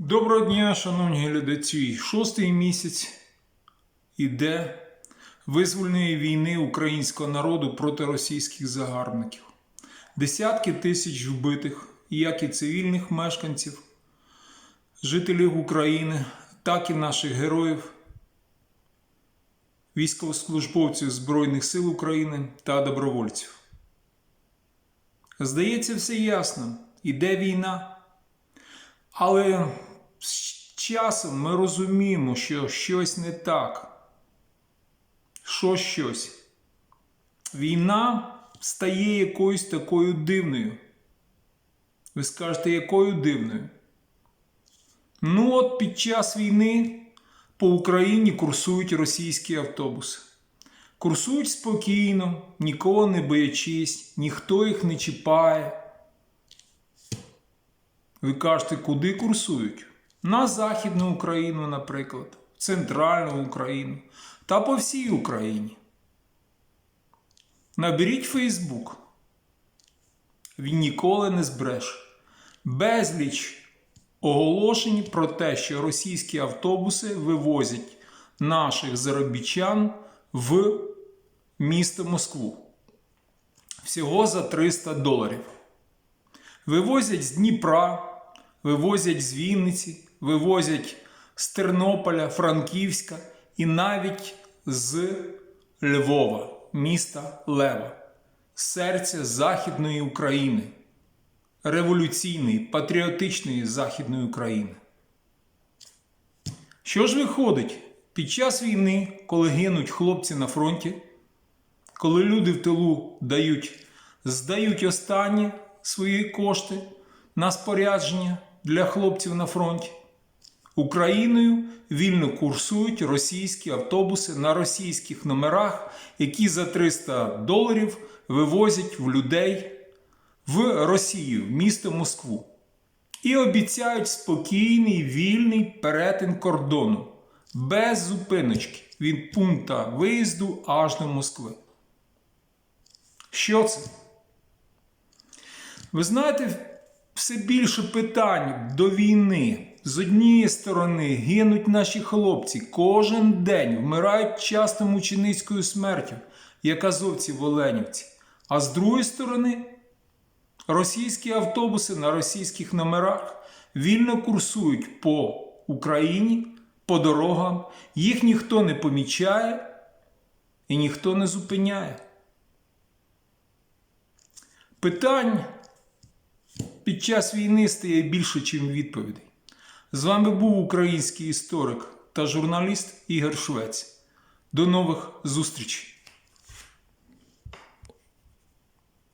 Доброго дня, шановні глядачі. Шостий місяць іде визвольної війни українського народу проти російських загарбників. Десятки тисяч вбитих, як і цивільних мешканців, жителів України, так і наших героїв, військовослужбовців Збройних сил України та добровольців. Здається, все ясно. Іде війна. Але з часом ми розуміємо, що щось не так. Що щось? Війна стає якоюсь такою дивною. Ви скажете, якою дивною? Ну, от під час війни по Україні курсують російські автобуси. Курсують спокійно, нікого не боячись, ніхто їх не чіпає. Ви кажете, куди курсують? На Західну Україну, наприклад, Центральну Україну та по всій Україні. Наберіть Фейсбук. Він ніколи не збреше. Безліч оголошень про те, що російські автобуси вивозять наших заробітчан в місто Москву. Всього за 300 доларів. Вивозять з Дніпра, вивозять з Вінниці, вивозять з Тернополя, Франківська і навіть з Львова, міста Лева, серця Західної України, революційної, патріотичної Західної України. Що ж виходить під час війни, коли гинуть хлопці на фронті, коли люди в тилу дають, здають останні свої кошти на спорядження для хлопців на фронті. Україною вільно курсують російські автобуси на російських номерах, які за 300 доларів вивозять в людей в Росію, в місто Москву. І обіцяють спокійний вільний перетин кордону без зупиночки від пункта виїзду аж до Москви. Що це? Ви знаєте, все більше питань до війни. З однієї сторони гинуть наші хлопці кожен день, вмирають часто мученицькою смертю, як азовці в Оленівці. А з другої сторони, російські автобуси на російських номерах вільно курсують по Україні, по дорогам, їх ніхто не помічає і ніхто не зупиняє. Питань під час війни стає більше, ніж відповідей. З вами був український історик та журналіст Ігор Швець. До нових зустрічей!